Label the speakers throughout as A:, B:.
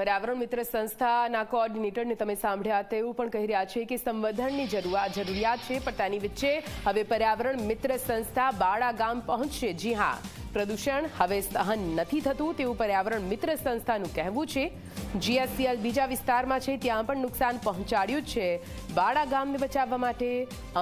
A: પર્યાવરણ મિત્ર સંસ્થાના કોઓર્ડિનેટરને તમે સાંભળ્યા તેવું પણ કહી રહ્યા છે કે સંવર્ધનની જરૂરિયાત છે, પણ તેની વચ્ચે હવે પર્યાવરણ મિત્ર સંસ્થા બાળા ગામ પહોંચશે. જી હા, પ્રદૂષણ હવે સહન નથી થતું તેવું પર્યાવરણ મિત્ર સંસ્થાનું કહેવું છે. જીએસસીએલ બીજા વિસ્તારમાં છે, ત્યાં પણ નુકસાન પહોંચાડ્યું છે. બાળા ગામને બચાવવા માટે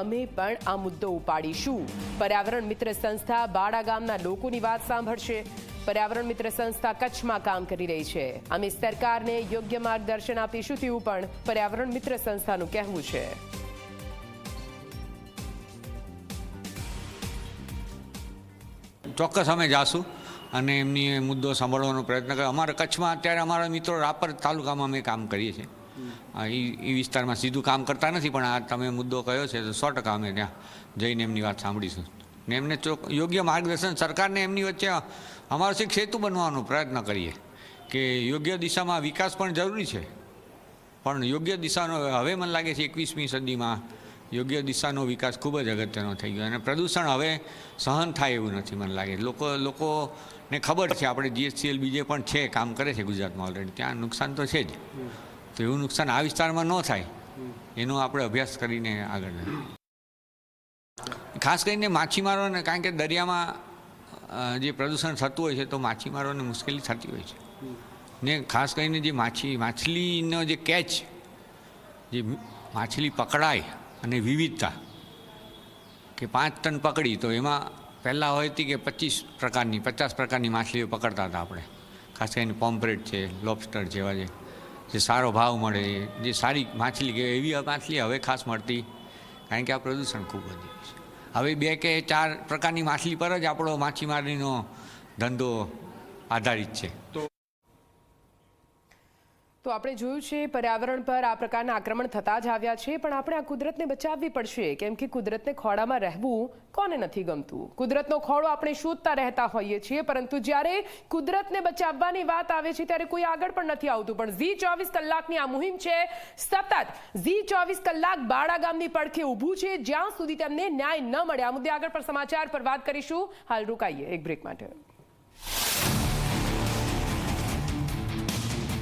A: અમે પણ આ મુદ્દો ઉપાડીશું. પર્યાવરણ મિત્ર સંસ્થા બાળા ગામના લોકોની વાત સાંભળશે. પર્યાવરણ મિત્ર સંસ્થા કચ્છમાં કામ કરી રહી છે. અમે સરકારને યોગ્ય માર્ગદર્શન આપીશું તેવું પણ પર્યાવરણ મિત્ર સંસ્થાનું કહેવું છે.
B: ચોક્કસ અમે જાશું અને એમની મુદ્દો સાંભળવાનો પ્રયત્ન કરે અમારા કચ્છમાં અત્યારે અમારા મિત્રો રાપર તાલુકામાં અમે કામ કરીએ છીએ. એ વિસ્તારમાં સીધું કામ કરતા નથી, પણ આ તમે મુદ્દો કયો છે તો સો ટકા અમે ત્યાં જઈને એમની વાત સાંભળીશું. ને એમને ચોક યોગ્ય માર્ગદર્શન સરકારને એમની વચ્ચે અમારો શીખ સેતુ બનવાનો પ્રયત્ન કરીએ કે યોગ્ય દિશામાં વિકાસ પણ જરૂરી છે. પણ યોગ્ય દિશાનો હવે મને લાગે છે એકવીસમી સદીમાં યોગ્ય દિશાનો વિકાસ ખૂબ જ અગત્યનો થઈ ગયો અને પ્રદૂષણ હવે સહન થાય એવું નથી મને લાગે. લોકો લોકોને ખબર છે આપણે જીએસસીએલ બીજે પણ છે કામ કરે છે ગુજરાતમાં ઓલરેડી ત્યાં નુકસાન તો છે જ. તો એવું નુકસાન આ વિસ્તારમાં ન થાય. એનો આપણે અભ્યાસ કરીને આગળ. ખાસ કરીને માછીમારોને, કારણ કે દરિયામાં જે પ્રદૂષણ થતું હોય છે, તો માછીમારોને મુશ્કેલી થતી હોય છે. ને ખાસ કરીને જે માછી, માછલીનો જે કેચ, જે માછલી પકડાય અને વિવિધતા, કે પાંચ ટન પકડી, તો એમાં પહેલાં હોય હતી કે પચીસ પ્રકારની, પચાસ પ્રકારની માછલીઓ પકડતા હતા આપણે. ખાસ કરીને પોમ્પરેટ છે, લોબસ્ટર જેવા જે જે સારો ભાવ મળે, જે સારી માછલી, કે એવી માછલી હવે ખાસ મળતી, કારણ કે આ પ્રદૂષણ ખૂબ વધી છે. હવે બે કે ચાર પ્રકારની માછલી પર જ આપણો માછીમારીનો ધંધો આધારિત છે.
A: તો આપણે જોયું છે, પર્યાવરણ પર આ પ્રકારના આક્રમણ થતા જ આવ્યા છે, પણ આપણે આ કુદરતને બચાવવી પડશે. કેમ કે કુદરતને ખોળામાં રહેવું કોને નથી ગમતું? કુદરતનો ખોળો આપણે શોધતા રહેતા હોઈએ છીએ, પરંતુ જ્યારે કુદરતને બચાવવાની વાત આવે છે, ત્યારે કોઈ આગળ પણ નથી આવતું. પણ ઝી ચોવીસ કલાકની આ મુહિમ છે, સતત ઝી ચોવીસ કલાક બાળા ગામની પડખે ઊભું છે, જ્યાં સુધી તેમને ન્યાય ન મળે. આ મુદ્દે આગળ પર સમાચાર પર વાત કરીશું. હાલ રોકાઈએ એક બ્રેક માટે.